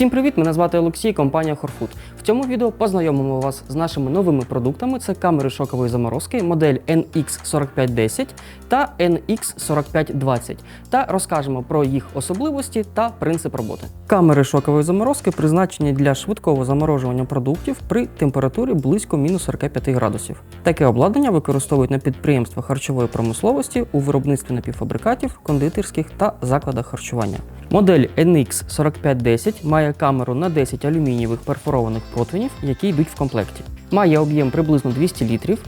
Всім привіт! Мене звати Олексій, компанія Хорфуд. В цьому відео познайомимо вас з нашими новими продуктами. Це камери шокової заморозки, модель NX4510 та NX4520 та розкажемо про їх особливості та принцип роботи. Камери шокової заморозки призначені для швидкого заморожування продуктів при температурі близько мінус 45 градусів. Таке обладнання використовують на підприємствах харчової промисловості у виробництві напівфабрикатів, кондитерських та закладах харчування. Модель NX4510 має камеру на 10 алюмінієвих перфорованих противнів, які йдуть в комплекті. Має об'єм приблизно 200 літрів,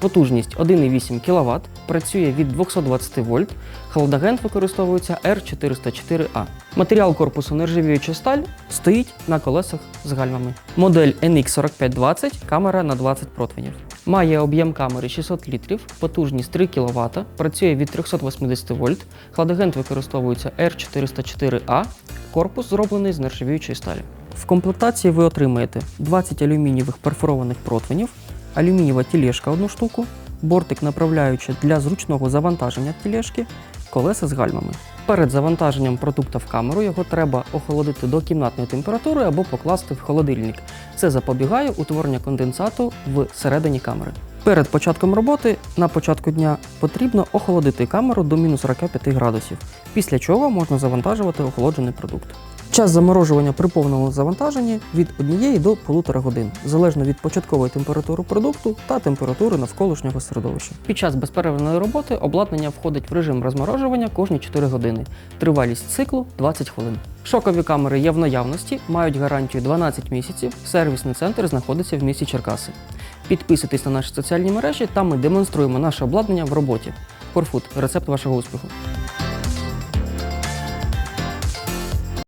потужність 1,8 кВт, працює від 220 вольт, хладагент використовується R404A. Матеріал корпусу нержавіюча сталь стоїть на колесах з гальмами. Модель NX4520 камера на 20 противнів. Має об'єм камери 600 літрів, потужність 3 кВт, працює від 380 вольт, хладагент використовується R404A, корпус зроблений з нержавіючої сталі. В комплектації ви отримаєте 20 алюмінієвих перфорованих противнів, алюмінієва тілешка одну штуку, бортик направляючий для зручного завантаження тілешки, колеса з гальмами. Перед завантаженням продукту в камеру його треба охолодити до кімнатної температури або покласти в холодильник. Це запобігає утворення конденсату всередині камери. Перед початком роботи на початку дня потрібно охолодити камеру до мінус 45 градусів, після чого можна завантажувати охолоджений продукт. Час заморожування при повному завантаженні від 1 до 1,5 годин, залежно від початкової температури продукту та температури навколишнього середовища. Під час безперервної роботи обладнання входить в режим розморожування кожні 4 години. Тривалість циклу 20 хвилин. Шокові камери є в наявності, мають гарантію 12 місяців. Сервісний центр знаходиться в місті Черкаси. Підписуйтесь на наші соціальні мережі, там ми демонструємо наше обладнання в роботі. Корфуд рецепт вашого успіху.